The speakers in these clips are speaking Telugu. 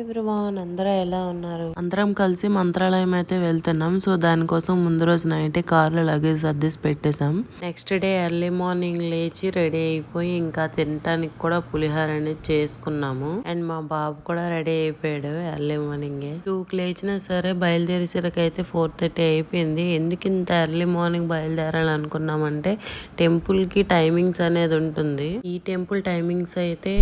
ఎవ్రీవాన్ అందరూ ఎలా ఉన్నారు? అందరం కలిసి మంత్రాలయం అయితే వెళ్తున్నాం. సో దానికోసం ముందు రోజు నైట్ కార్లో లగేజ్ సర్దేసి పెట్టేశాం. నెక్స్ట్ డే ఎర్లీ మార్నింగ్ లేచి రెడీ అయిపోయి ఇంకా తినటానికి కూడా పులిహోర అనేది చేసుకున్నాము. అండ్ మా బాబు కూడా రెడీ అయిపోయాడు ఎర్లీ మార్నింగ్. టూకి లేచినా సరే బయలుదేరేసరికి అయితే ఫోర్ థర్టీ అయిపోయింది. ఎందుకు ఇంత ఎర్లీ మార్నింగ్ బయలుదేరాలనుకున్నామంటే టెంపుల్కి టైమింగ్స్ అనేది ఉంటుంది. ఈ టెంపుల్ టైమింగ్స్ అయితే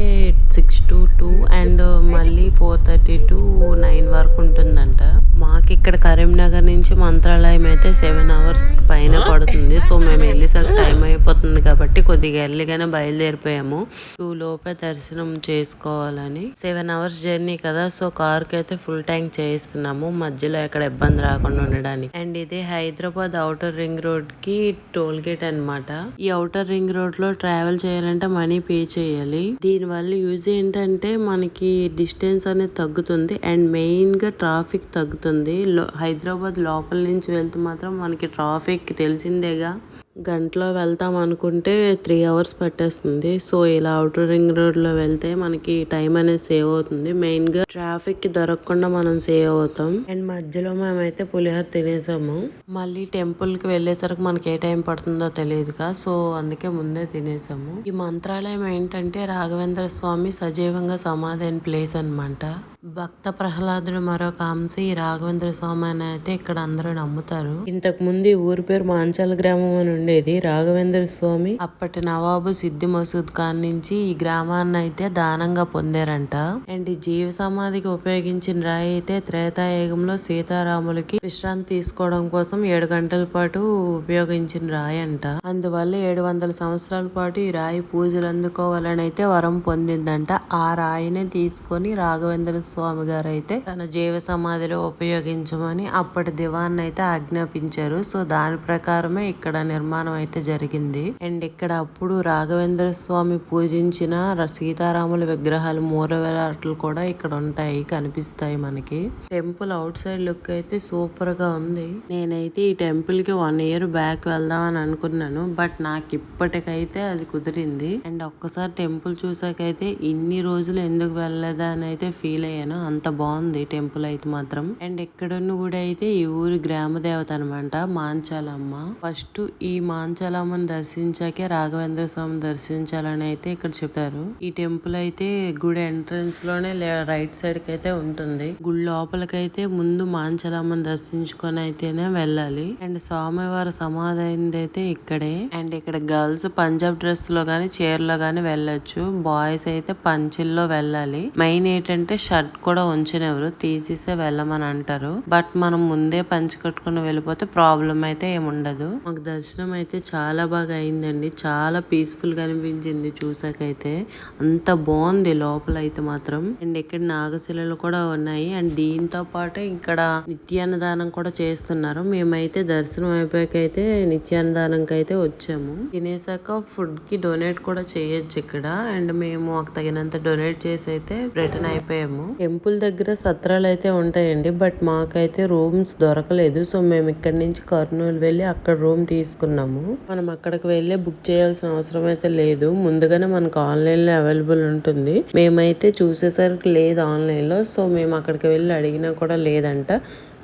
సిక్స్ టు టూ అండ్ మళ్ళీ ఫోర్ థర్టీ టు నైన్ వరకు ఉంటుందంట. మాకు ఇక్కడ కరీంనగర్ నుంచి మంత్రాలయం అయితే సెవెన్ అవర్స్ పైన పడుతుంది. సో మేము వెళ్ళేసరికి టైం అయిపోతుంది కాబట్టి కొద్దిగా ఎర్లీగానే బయలుదేరిపోయాము. టూ లోపే దర్శనం చేసుకోవాలని. సెవెన్ అవర్స్ జర్నీ కదా సో కార్కి అయితే ఫుల్ ట్యాంక్ చేయిస్తున్నాము. మధ్యలో ఎక్కడ ఇబ్బంది రాకుండా ఉండడానికి. అండ్ ఇది హైదరాబాద్ అవుటర్ రింగ్ రోడ్కి టోల్ గేట్ అనమాట ఈ అవుటర్ రింగ్ రోడ్లో ట్రావెల్ చేయాలంటే మనీ పే చేయాలి. దీని వల్ల యూజ్ ఏంటంటే మనకి డిస్టెన్స్ అనేది తగ్గుతుంది అండ్ మెయిన్గా ట్రాఫిక్ తగ్గుతుంది. లో- హైదరాబాద్ లోపల నుంచి వెళ్తే మాత్రం మనకి ట్రాఫిక్ తెలిసిందేగా. గంటలో వెళ్తాం అనుకుంటే త్రీ అవర్స్ పట్టేస్తుంది. సో ఇలా అవుటర్ రింగ్ రోడ్లో వెళ్తే మనకి టైం అనేది సేవ్ అవుతుంది. మెయిన్గా ట్రాఫిక్ దొరకకుండా మనం సేవ్ అవుతాం. అండ్ మధ్యలో మేమైతే పులిహోర తినేసాము. మళ్ళీ టెంపుల్కి వెళ్ళేసరికి మనకి ఏ టైం పడుతుందో తెలియదుగా. సో అందుకే ముందే తినేసాము. ఈ మంత్రాలయం ఏంటంటే రాఘవేంద్ర స్వామి సజీవంగా సమాధి అయిన ప్లేస్ అనమాట భక్త ప్రహ్లాదుడు మరొక అంశ ఈ రాఘవేంద్ర స్వామి అని అయితే ఇక్కడ అందరూ నమ్ముతారు. ఇంతకు ముందు ఊరి పేరు మాంచాల గ్రామం అని ఉండేది. రాఘవేంద్ర స్వామి అప్పటి నవాబు సిద్ది మసూద్ ఖాన్ నుంచి ఈ గ్రామాన్ని అయితే దానంగా పొందారంట. అండ్ ఈ జీవ సమాధికి ఉపయోగించిన రాయి అయితే త్రేతాయుగంలో సీతారాములకి విశ్రాంతి తీసుకోవడం కోసం ఏడు గంటల పాటు ఉపయోగించిన రాయి అంట. అందువల్ల ఏడు వందల సంవత్సరాల పాటు ఈ రాయి పూజలు అందుకోవాలని అయితే వరం పొందిందంట. ఆ రాయినే తీసుకొని రాఘవేంద్ర స్వామి గారు అయితే తన జీవ సమాధిలో ఉపయోగించమని అప్పటి దివాన్ అయితే ఆజ్ఞాపించారు. సో దాని ప్రకారమే ఇక్కడ నిర్మాణం అయితే జరిగింది. అండ్ ఇక్కడ అప్పుడు రాఘవేంద్ర స్వామి పూజించిన సీతారాముల విగ్రహాలు మూరవేలాట్లు కూడా ఇక్కడ ఉంటాయి కనిపిస్తాయి మనకి. టెంపుల్ అవుట్ సైడ్ లుక్ అయితే సూపర్గా ఉంది. నేనైతే ఈ టెంపుల్కి వన్ ఇయర్ బ్యాక్ వెళ్దామని అనుకున్నాను బట్ నాకు ఇప్పటికైతే అది కుదిరింది. అండ్ ఒక్కసారి టెంపుల్ చూసాకైతే ఇన్ని రోజులు ఎందుకు వెళ్ళలేదా అని అయితే ఫీల్ అయ్యాను. అంత బాగుంది టెంపుల్ అయితే మాత్రం. అండ్ ఎక్కడున్న గుడి అయితే ఈ ఊరి గ్రామ దేవత అనమాట మాంచాలమ్మ. ఫస్ట్ ఈ మాంచాలమ్మని దర్శించాకే రాఘవేంద్ర స్వామి దర్శించాలని అయితే ఇక్కడ చెప్తారు ఈ టెంపుల్ అయితే గుడి ఎంట్రన్స్లోనే రైట్ సైడ్కి అయితే ఉంటుంది. గుడి లోపలికైతే ముందు మాంచాలమ్మని దర్శించుకొని అయితేనే వెళ్ళాలి. అండ్ స్వామివారి సమాధి అయింది అయితే ఇక్కడే. అండ్ ఇక్కడ గర్ల్స్ పంజాబ్ డ్రెస్లో గానీ చీరలో గానీ వెళ్ళొచ్చు. బాయ్స్ అయితే పంచిల్లో వెళ్ళాలి. మెయిన్ ఏంటంటే షర్ట్ కూడా ఉంచినెవరు? తీసేసే వెళ్ళమని అంటారు. బట్ మనం ముందే పంచి కట్టుకుని వెళ్ళిపోతే ప్రాబ్లం అయితే ఏముండదు మాకు దర్శనం అయితే చాలా బాగా అయిందండి. చాలా పీస్ఫుల్గా అనిపించింది చూసాకైతే. అంత బాగుంది లోపల అయితే మాత్రం. అండ్ ఇక్కడ నాగశిలలు కూడా ఉన్నాయి. అండ్ దీంతో పాటు ఇక్కడ నిత్యాన్నదానం కూడా చేస్తున్నారు. మేమైతే దర్శనం అయిపోయాక అయితే నిత్యాన్నదానంకి అయితే వచ్చాము. తినేసాక ఫుడ్కి డొనేట్ కూడా చేయొచ్చు ఇక్కడ. అండ్ మేము మాకు తగినంత డొనేట్ చేసి అయితే రిటర్న్ అయిపోయాము. టెంపుల్ దగ్గర సత్రాలు అయితే ఉంటాయండి బట్ మాకైతే రూమ్స్ దొరకలేదు. సో మేము ఇక్కడ నుంచి కర్నూలు వెళ్ళి అక్కడ రూమ్ తీసుకున్నాము. మనం అక్కడికి వెళ్ళి బుక్ చేయాల్సిన అవసరం అయితే లేదు. ముందుగానే మనకు ఆన్లైన్లో అవైలబుల్ ఉంటుంది. మేమైతే చూసేసరికి లేదు ఆన్లైన్లో సో మేము అక్కడికి వెళ్ళి అడిగినా కూడా లేదంట.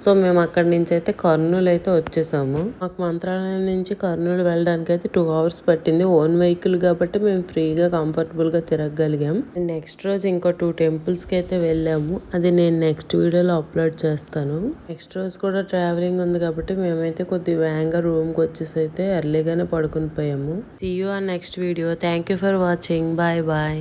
సో మేము అక్కడి నుంచి అయితే కర్నూలు అయితే వచ్చేసాము. మాకు మంత్రాలయం నుంచి కర్నూలు వెళ్ళడానికి అయితే టూ అవర్స్ పట్టింది. ఓన్ వెహికల్ కాబట్టి మేము ఫ్రీగా కంఫర్టబుల్గా తిరగగలిగాం. నెక్స్ట్ రోజు ఇంకో టూ టెంపుల్స్కి అయితే వెళ్ళాము. అది నేను నెక్స్ట్ వీడియోలో అప్లోడ్ చేస్తాను. నెక్స్ట్ రోజు కూడా ట్రావెలింగ్ ఉంది కాబట్టి మేమైతే కొద్ది వేగంగా రూమ్కి వచ్చేసి అయితే ఎర్లీగానే పడుకుని పోయాము. See you next video thank you for watching bye bye